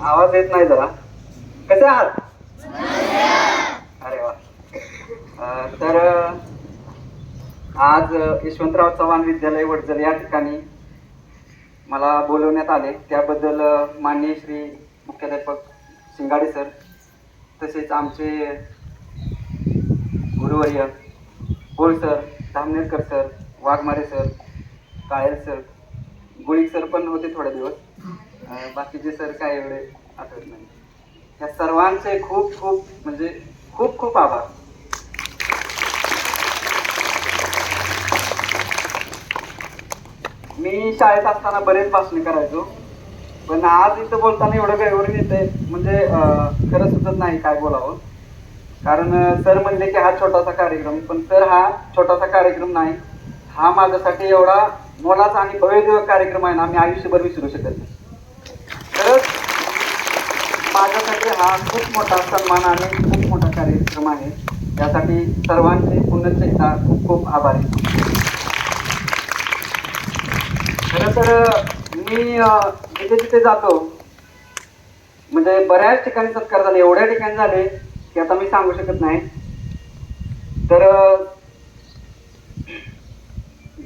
आवाज येत नाही जरा. कसे आहात? अरे वा. तर आज यशवंतराव चव्हाण विद्यालय वडजल या ठिकाणी मला बोलवण्यात आले. त्याबद्दल माननीय श्री मुख्याध्यापक शिंगाडे सर तसेच आमचे गुरुवर्य Bol sir Dhamnerkar sir Waghmare sir Kayal sir Gulik sir पण होते थोडे दिवस. बाकीचे सर काय एवढे आठवत नाही. या सर्वांचे खूप खूप म्हणजे खूप खूप आभार. मी शाळेत असताना बरेच भाषण करायचो पण आज इथं बोलताना एवढं गैरवरून येते म्हणजे खरं सुचत नाही काय बोलावं. कारण सर म्हणले की हा छोटासा कार्यक्रम पण सर हा छोटासा कार्यक्रम नाही. हा माझ्यासाठी एवढा मोलाचा आणि भव्य कार्यक्रम आहे ना मी आयुष्यभर विसरू शकत नाही. खरंच माझ्यासाठी हा खूप मोठा सन्मान आणि खूप मोठा कार्यक्रम आहे. त्यासाठी सर्वांचे पुन्हा एकदा खूप खूप आभारी खरं तर मी जिथे जिथे जातो म्हणजे बऱ्याच ठिकाणी सत्कार झाले एवढ्या ठिकाणी झाले की आता मी सांगू शकत नाही. तर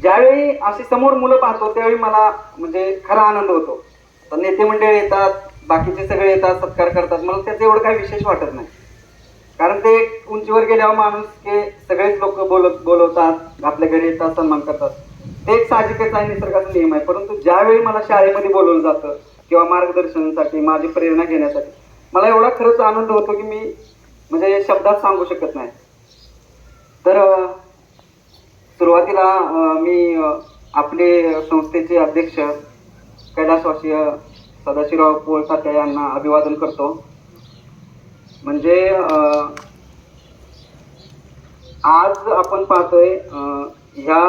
ज्यावेळी अशी समोर मुलं पाहतो त्यावेळी मला म्हणजे खरा आनंद होतो. नेते मंडळी येतात बाकीचे सगळे येतात सत्कार करतात. मला त्याचं एवढं काही विशेष वाटत नाही. कारण ते उंचीवर गेल्यावर माणूस के सगळेच लोक बोलत बोलवतात आपल्या घरी येतात सन्मान करतात. ते एक साहजिकच आहे निसर्गाचा नियम आहे. परंतु ज्यावेळी मला शाळेमध्ये बोलवलं जातं किंवा मार्गदर्शनासाठी माझी प्रेरणा घेण्यासाठी मला एवढा खरंच आनंद होतो की मी म्हणजे शब्दात सांगू शकत नाही. तर सुरुवातीला मी आपले संस्थेचे अध्यक्ष कैलासवासीय सदाशिवराव पोळसाटे यांना अभिवादन करतो. म्हणजे आज आपण पाहतोय ह्या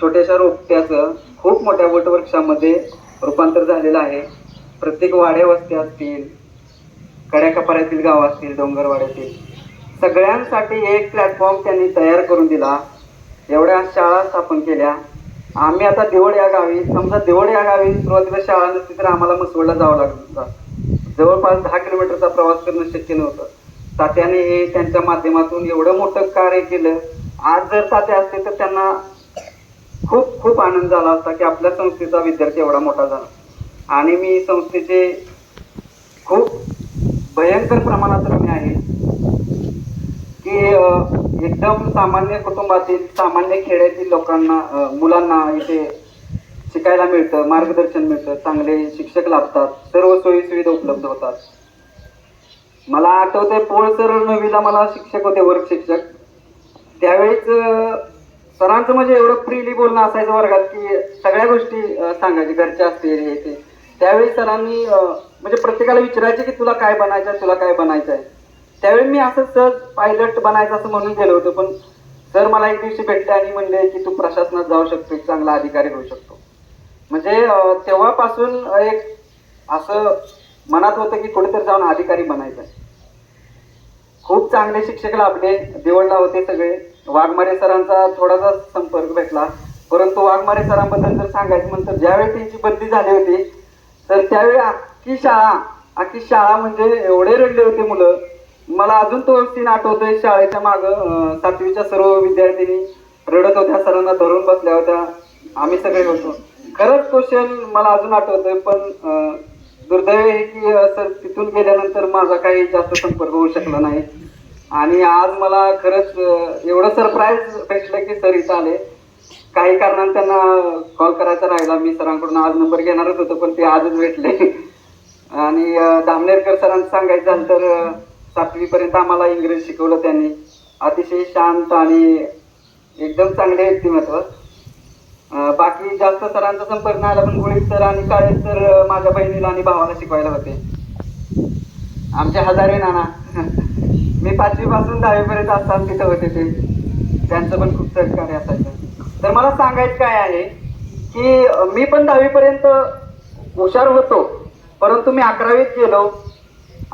छोट्याशा रोपट्याचं खूप मोठ्या वटवृक्षामध्ये रूपांतर झालेलं आहे. प्रत्येक वाड्या वस्त्या असतील कड्याकपाऱ्यातील गाव असतील डोंगरवाड्यातील. सगळ्यांसाठी एक प्लॅटफॉर्म त्यांनी तयार करून दिला. एवढ्या शाळा स्थापन केल्या. आम्ही आता देवळ या गावी समजा देवळ या गावी सुरुवातीला शाळा नसती तर आम्हाला मसवडला जावं लागत होतं. जवळपास दहा किलोमीटरचा प्रवास करणं शक्य नव्हतं. तात्याने हे त्यांच्या माध्यमातून एवढं मोठं कार्य केलं. आज जर तात्या असते तर त्यांना खूप खूप आनंद झाला असता की आपल्या संस्थेचा विद्यार्थी एवढा मोठा झाला. आणि मी संस्थेचे खूप भयंकर प्रमाणात ऋणी आहे. की एकदम सामान्य कुटुंबातील सामान्य खेड्यातील लोकांना मुलांना इथे शिकायला मिळतं मार्गदर्शन मिळतं चांगले शिक्षक लाभतात सर्व सोयी सुविधा उपलब्ध होतात. मला आठवते पोळ सर नवीला मला शिक्षक होते वर्ग शिक्षक. त्यावेळेस सरांचं म्हणजे एवढं फ्रीली बोलणं असायचं वर्गात की सगळ्या गोष्टी अ, सांगायचे घरच्या असतील हे ते. त्यावेळी सरांनी म्हणजे प्रत्येकाला विचारायचे की तुला काय बनायचं आहे, तुला काय बनायचं आहे त्यावेळी मी असं सहज पायलट बनायचं असं म्हणून गेलो होतो पण सर मला एक दिवशी भेटले आणि म्हणले की तू प्रशासनात जाऊ शकतो एक चांगला अधिकारी होऊ शकतो. म्हणजे तेव्हापासून एक असं मनात होतं की कुठेतरी जाऊन अधिकारी बनायचं आहे. खूप चांगले शिक्षक लाभले देवळला होते सगळे. वाघमारे सरांचा थोडासा संपर्क भेटला. परंतु वाघमारे सरांबद्दल जर सांगायचं म्हणतं ज्यावेळी त्यांची बदली झाली होती तर त्यावेळी अख्खी शाळा अख्खी शाळा म्हणजे एवढे रडले होते मुलं मला अजून तो सीन आठवतोय शाळेच्या मागं सातवीच्या सर्व विद्यार्थिनी रडत होत्या सरांना धरून बसल्या होत्या. आम्ही सगळे होतो. खरंच तो क्षण मला अजून आठवतोय पण दुर्दैव आहे की सर तिथून गेल्यानंतर माझा काही जास्त संपर्क होऊ शकला नाही. आणि आज मला खरंच एवढं सरप्राईज भेटलं की सर इथं आले. काही कारणाने त्यांना कॉल करायचा राहिला. मी सरांकडून आज नंबर घेणारच होतो पण ते आजच भेटले. आणि दामनेरकर सरांचं सांगायचं तर सातवीपर्यंत आम्हाला इंग्रजी शिकवलं त्यांनी. अतिशय शांत आणि एकदम चांगले व्यक्तिमत्व. बाकी जास्त सरांचा संपर्क नाही आला पण गुळी सर आणि काळे सर माझ्या बहिणीला आणि भावाला शिकवायला होते. आमचे हजारे नाना. मी पाचवी पासून दहावीपर्यंत असताना तिथं होते ते. त्यांचं पण खूप सहकार्य असायचं. तर मला सांगायचं काय आहे की मी पण दहावीपर्यंत हुशार होतो परंतु मी अकरावीत गेलो.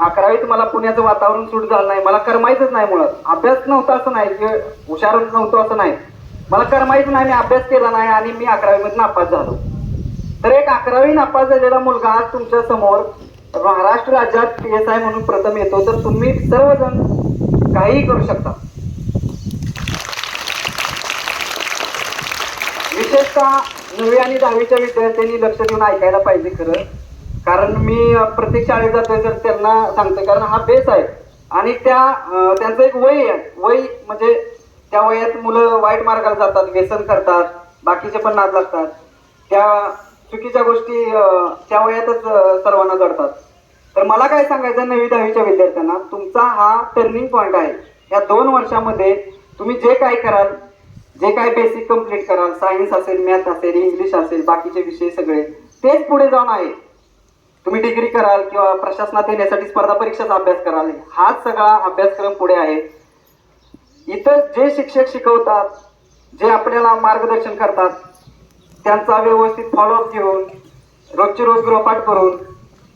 अकरावीत मला पुण्याचं वातावरण सूट झालं नाही. मला करमायचंच नाही मुळात. अभ्यास नव्हता असं नाही. की हुशार नव्हतो असं नाही. मला करमायचं नाही मी अभ्यास केला नाही आणि मी अकरावीमध्ये नापास झालो. तर एक अकरावी नापास झालेला मुलगा आज तुमच्यासमोर महाराष्ट्र राज्यात पी एस आय म्हणून प्रथम येतो. तर तुम्ही सर्वजण काहीही करू शकता. विशेषतः नववी आणि दहावीच्या विद्यार्थ्यांनी लक्ष देऊन ऐकायला पाहिजे खरं. कारण मी प्रत्येक शाळेत जातोय तर त्यांना सांगतोय कारण हा बेस आहे. आणि त्या त्यांचं एक वय आहे. वय म्हणजे त्या वयात मुलं वाईट मार्गाला जातात व्यसन करतात बाकीचे पण नाच लागतात. त्या चुकीच्या गोष्टी त्या वयातच सर्वांना घडतात तर मला काय सांगायचं नववी दहावीच्या विद्यार्थ्यांना तुमचा हा टर्निंग पॉईंट आहे. या दोन वर्षामध्ये तुम्ही जे काय कराल जे काय बेसिक कंप्लीट कराल सायन्स असेल मॅथ असेल इंग्लिश असेल बाकीचे विषय सगळे तेच पुढे जाऊन आहे. तुम्ही डिग्री कराल किंवा प्रशासनात येण्यासाठी स्पर्धा परीक्षाचा अभ्यास कराल हाच सगळा अभ्यासक्रम पुढे आहे. इतर जे शिक्षक शिकवतात जे आपल्याला मार्गदर्शन करतात त्यांचा व्यवस्थित फॉलोअप घेऊन रोजची रोज गृहपाठ करून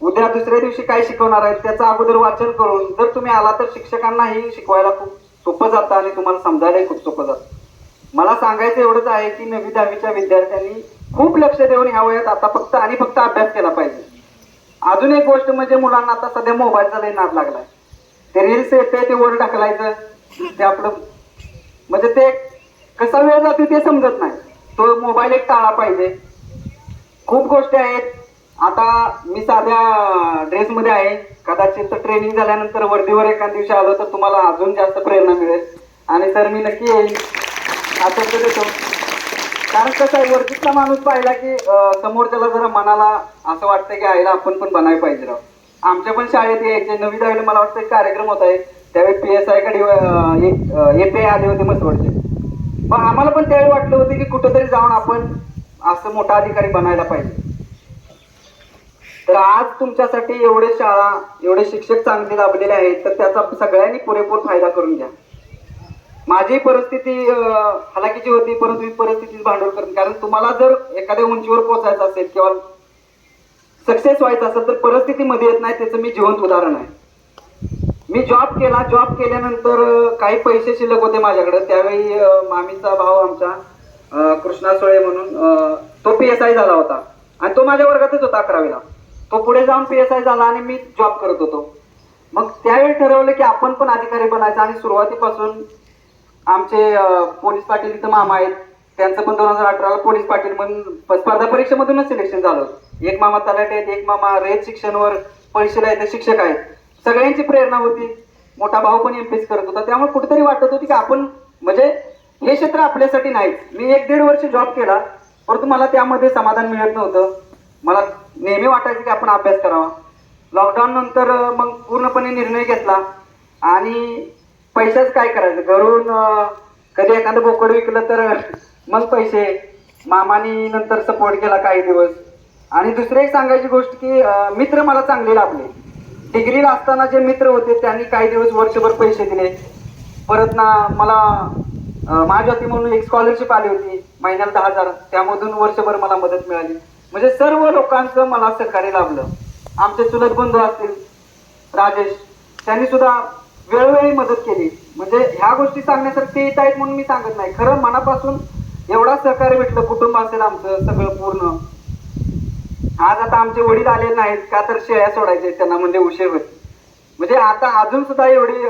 उद्या दुसऱ्या दिवशी काय शिकवणार आहेत त्याचं अगोदर वाचन करून जर तुम्ही आला तर शिक्षकांनाही शिकवायला खूप सोपं जातं आणि तुम्हाला समजायलाही खूप सोपं जातं. मला सांगायचं एवढंच आहे की नवी दहावीच्या विद्यार्थ्यांनी खूप लक्ष देऊन ह्या वयात आता फक्त आणि फक्त अभ्यास केला पाहिजे. अजून एक गोष्ट म्हणजे मुलांना आता सध्या मोबाईलचा लई नाद लागलाय. ते रील्स येते ते वर ढकलायचं. ते आपलं म्हणजे ते कसा वेळ जातो ते समजत नाही. तो मोबाईल एक टाळा पाहिजे. खूप गोष्टी आहेत. आता मी साध्या ड्रेसमध्ये आहे. कदाचित ट्रेनिंग झाल्यानंतर वर्दीवर एका दिवशी आलो तर तुम्हाला अजून जास्त प्रेरणा मिळेल. आणि तर मी नक्की येईल असं देतो. कारण कसं आहे वर्दीतला माणूस पाहिला की समोरच्याला जरा मनाला असं वाटतं की आईला आपण पण बनायला पाहिजे राव. आमच्या पण शाळेत यायचे नवी दहावीला मला वाटतं एक कार्यक्रम होता एक. त्यावेळी पी एस आयकडे कडे आय आले होते मसवडचे मग आम्हाला पण त्यावेळी वाटलं होतं की कुठंतरी जाऊन आपण असं मोठा अधिकारी बनायला पाहिजे. तर आज तुमच्यासाठी एवढे शाळा एवढे शिक्षक चांगले लाभलेले आहेत तर त्याचा सगळ्यांनी पुरेपूर फायदा करून घ्या. माझी परिस्थिती हलाकीची होती परंतु मी परिस्थितीच भांडवल करेन कारण तुम्हाला जर एखाद्या उंचीवर पोहोचायचं असेल किंवा सक्सेस व्हायचं असेल तर परिस्थितीमध्ये येत नाही त्याचं मी जिवंत उदाहरण आहे. मी जॉब केला जॉब केल्यानंतर काही पैसे शिल्लक होते माझ्याकडे. त्यावेळी मामीचा भाऊ आमचा कृष्णा सोळे म्हणून तो पी एस आय झाला होता. आणि तो माझ्या वर्गातच होता अकरावीला. तो पुढे जाऊन पी एस आय झाला आणि मी जॉब करत होतो. मग त्यावेळी ठरवलं की आपण पण अधिकारी बनायचं आणि सुरुवातीपासून आमचे पोलीस पाटील इथं मामा आहेत. त्यांचं पण दोन हजार अठराला पोलीस पाटील म्हणून स्पर्धा परीक्षेमधूनच सिलेक्शन झालं एक मामा तलाटे आहेत एक मामा रेत शिक्षणवर परीक्षेला आहेत शिक्षक आहेत. सगळ्यांची प्रेरणा होती. मोठा भाऊ पण एमपीएस करत होता. त्यामुळे कुठेतरी वाटत होती की आपण म्हणजे हे क्षेत्र आपल्यासाठी नाहीच. मी एक दीड वर्ष जॉब केला. परंतु मला त्यामध्ये समाधान मिळत नव्हतं. मला नेहमी वाटायचं की आपण अभ्यास करावा. लॉकडाऊन नंतर मग पूर्णपणे निर्णय घेतला. आणि पैशाच काय करायचं? घरून कधी एखादं बोकड विकलं तर मग पैसे. मामानी नंतर सपोर्ट केला काही दिवस. आणि दुसरी एक सांगायची गोष्ट की मित्र मला चांगले लाभले. डिग्रीला असताना जे मित्र होते त्यांनी काही दिवस वर्षभर पैसे दिले. परत ना मला माझ्या म्हणून एक स्कॉलरशिप आली होती महिन्याला दहा हजार. त्यामधून वर्षभर मला मदत मिळाली. म्हणजे सर्व लोकांचं मला सहकार्य लाभलं. आमचे चुलत बंधू असतील राजेश त्यांनी सुद्धा वेळोवेळी मदत केली. म्हणजे ह्या गोष्टी सांगण्यासारखी येत आहेत म्हणून मी सांगत नाही. खरं मनापासून एवढा सहकार्य भेटलं कुटुंब असेल आमचं सगळं पूर्ण. आज आता आमचे वडील आलेले नाहीत का तर शेळ्या सोडायचे त्यांना म्हणजे उशीर होत म्हणजे आता अजून सुद्धा एवढी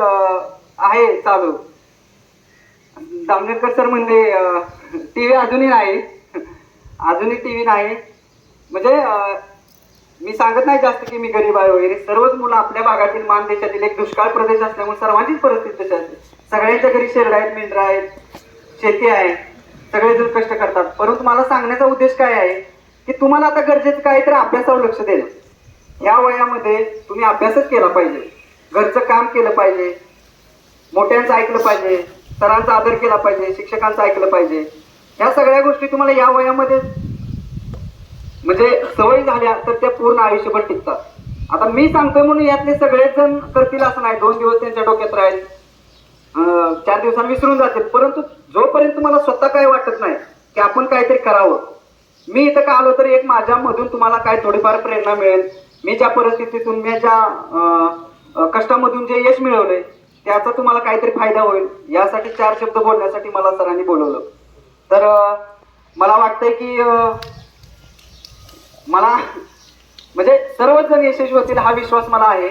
आहे चालू. दामनेरकर सर म्हणले टीव्ही अजूनही नाही. अजूनही टी व्ही नाही. म्हणजे मी सांगत नाही जास्त की मी गरीब आहे वगैरे. सर्वच मुलं आपल्या भागातील मान देशातील एक दुष्काळ प्रदेश असल्यामुळे सर्वांचीच परिस्थिती तशी असते. सगळ्यांच्या घरी शेरड आहेत मेंढरा आहेत शेती आहे. सगळेजण कष्ट करतात. परंतु मला सांगण्याचा उद्देश काय आहे की तुम्हाला आता गरजेचं काय तर अभ्यासावर लक्ष देणं या वयामध्ये तुम्ही अभ्यासच केला पाहिजे. घरचं काम केलं पाहिजे. मोठ्यांचं ऐकलं पाहिजे. सरांचा आदर केला पाहिजे. शिक्षकांचं ऐकलं पाहिजे. ह्या सगळ्या गोष्टी तुम्हाला या वयामध्ये म्हणजे सवय झाल्या तर त्या पूर्ण आयुष्यभर टिकतात. आता मी सांगतोय म्हणून यातले सगळेच जण करतील असं नाही. दोन दिवस त्यांच्या डोक्यात राहील. चार दिवसांनी विसरून जातील. परंतु जोपर्यंत मला स्वतः काय वाटत नाही की आपण काहीतरी करावं मी इथं का आलो तर एक माझ्यामधून तुम्हाला काय थोडीफार प्रेरणा मिळेल. मी ज्या परिस्थितीतून मी ज्या कष्टामधून जे यश मिळवले त्याचा तुम्हाला काहीतरी फायदा होईल. यासाठी चार शब्द बोलण्यासाठी मला सरांनी बोलवलं. तर मला वाटतंय की मला म्हणजे सर्वच जण यशस्वी होतील हा विश्वास मला आहे.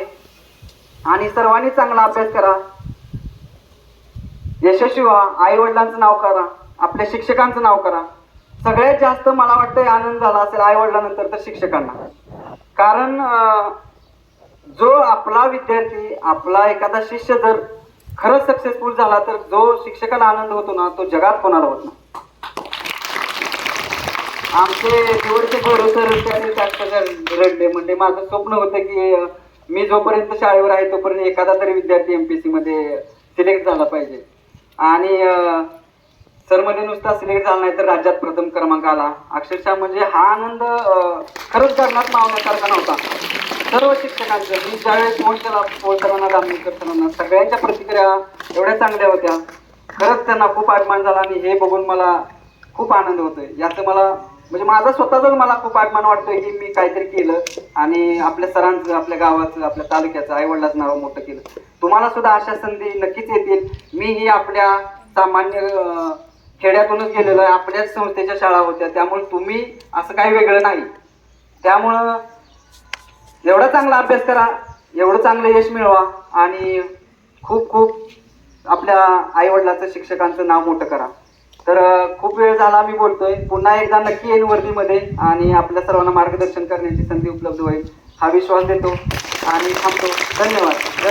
आणि सर्वांनी चांगला अभ्यास करा. यशस्वी व्हा आई वडिलांचं नाव करा आपल्या शिक्षकांचं नाव करा. सगळ्यात जास्त मला वाटतं आनंद झाला असेल आई वडिलांनंतर तर शिक्षकांना. कारण जो आपला विद्यार्थी आपला एखादा शिष्य जर खरंच सक्सेसफुल झाला तर जो शिक्षकाला आनंद होतो ना तो जगात कोणाला होत नाही. आमचे निवडचे गौरव सर त्या रडले. म्हणजे माझं स्वप्न होतं की मी जोपर्यंत शाळेवर आहे तोपर्यंत एखादा तरी विद्यार्थी एमपीसी मध्ये सिलेक्ट झाला पाहिजे. आणि सर म्हणजे नुसता सिलेक्ट झाला नाही तर राज्यात प्रथम क्रमांक आला. अक्षरशः म्हणजे हा आनंद खरंच करण्यात मावण्यासारखा नव्हता. सर्व शिक्षकांचं मी ज्यावेळेस फोन केला फोन सरांना सरांना सगळ्यांच्या प्रतिक्रिया एवढ्या चांगल्या होत्या. खरंच त्यांना खूप अभिमान झाला आणि हे बघून मला खूप आनंद होतोय. याचं मला म्हणजे माझा स्वतःचाच मला खूप अभिमान वाटतोय की मी काहीतरी केलं आणि आपल्या सरांचं आपल्या गावाचं आपल्या तालुक्याचं आईवडिलाचं नाव मोठं केलं. तुम्हाला सुद्धा अशा संधी नक्कीच येतील. मीही आपल्या सामान्य खेड्यातूनच गेलेलो आहे. आपल्याच संस्थेच्या शाळा होत्या. त्यामुळे तुम्ही असं काही वेगळं नाही. त्यामुळं एवढा चांगला अभ्यास करा. एवढं चांगलं यश मिळवा. आणि खूप खूप आपल्या आईवडिलाचं शिक्षकांचं नाव मोठं करा. तर खूप वेळ झाला मी बोलतोय. पुन्हा एकदा नक्की येईन वर्दीमध्ये आणि आपल्या सर्वांना मार्गदर्शन करण्याची संधी उपलब्ध होईल. हा विश्वास देतो आणि थांबतो. धन्यवाद.